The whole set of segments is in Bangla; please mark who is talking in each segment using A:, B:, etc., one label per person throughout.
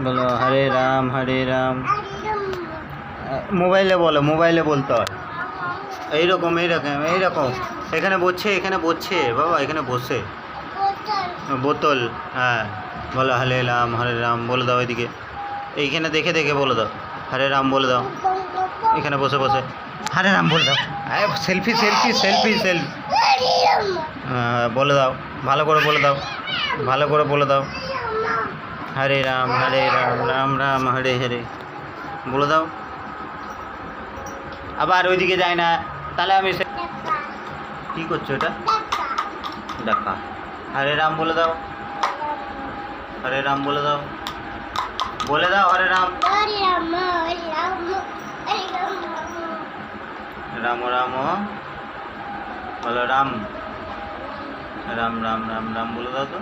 A: বলো, হরে রাম হরে রাম। মোবাইলে বলো, মোবাইলে বলতে হয়। এইরকম এইরকম এইরকম। এখানে বসছে এখানে বসছে বাবা, এখানে বসে। বোতল হ্যাঁ। বলো, হরে রাম হরে রাম, বলে দাও এদিকে। এইখানে দেখে দেখে বলে দাও। হরে রাম, বলে দাও। এখানে বসে বসে। হরে রাম, বলে দাও। হ্যাঁ সেলফি সেলফি সেলফি সেলফি। বলে দাও। ভালো করে বলে দাও। ভালো করে বলে দাও। হরে রাম হরে রাম রাম রাম, হরে হরে। বলে দাও। আবার ওইদিকে যায় না। তাহলে আমি কি করছ এটা? ডাকা। হরে রাম বলে দাও। হরে রাম বলে দাও। বলে দাও হরে রাম। রাম রাম, বলো রাম। রাম রাম রাম রাম বলে দাও তো।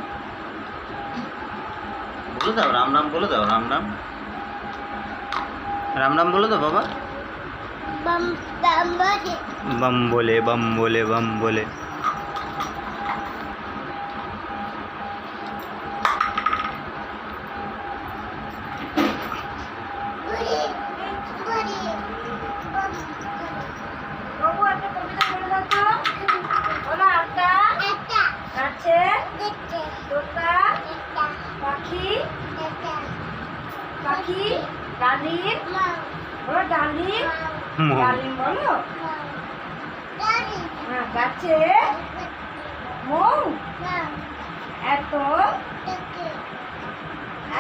A: বলে দাও রাম রাম বলে দাও রাম রাম রাম রাম বলে দাও বাবা।
B: বাম বলে বাম বলে বাম বলে। ডালিম? বলো ডালিম? ডালিম বলো? হ্যাঁ গাছে মৌ? এত?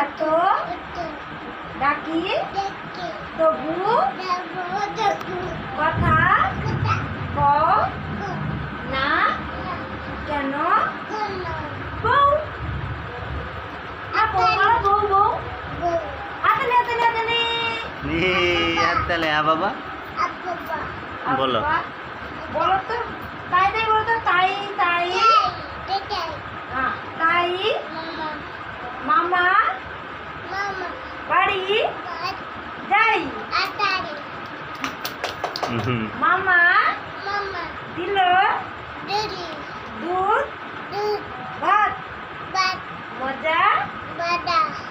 B: এত? ডাকি? তবু কথা? ক? না কেন বউ আর বউ বলো বউ বউ আতলে আতলে আতলে
A: তাহলে হ্যাঁ বাবা? বলো।
B: বলো তো তাই তাই বলো তো তাই তাই। হ্যাঁ, তাই। মামা। বাড়ি। যাই। মামা। দিল দুধ ভাত মজা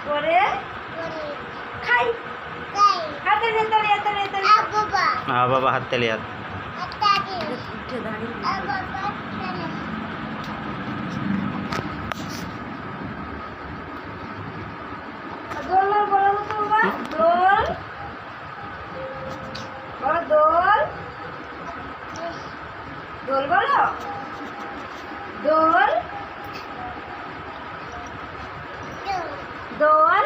B: করে খাই হাতে হাতে হাতে হাতে
A: হ্যাঁ বাবা হাত তালি হাত
B: দোল বলো দোল দোল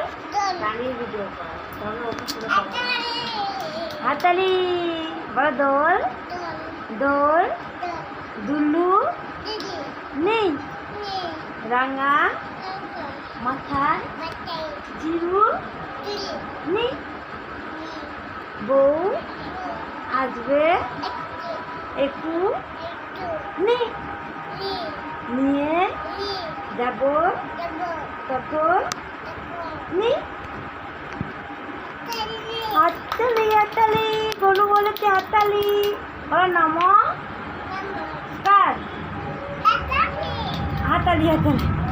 B: ভিডিও হাতালি, বলো দোল। দোল। দুলু। নেই। রাঙা। মাথা। জিরু। নেই। বউ। আসবে। একু নেই। নিয়ে। যাব। তখন। নেই। হাততালি গনু বলেছে হাততালি? বলো নাম কার? হাততালি হাততালি।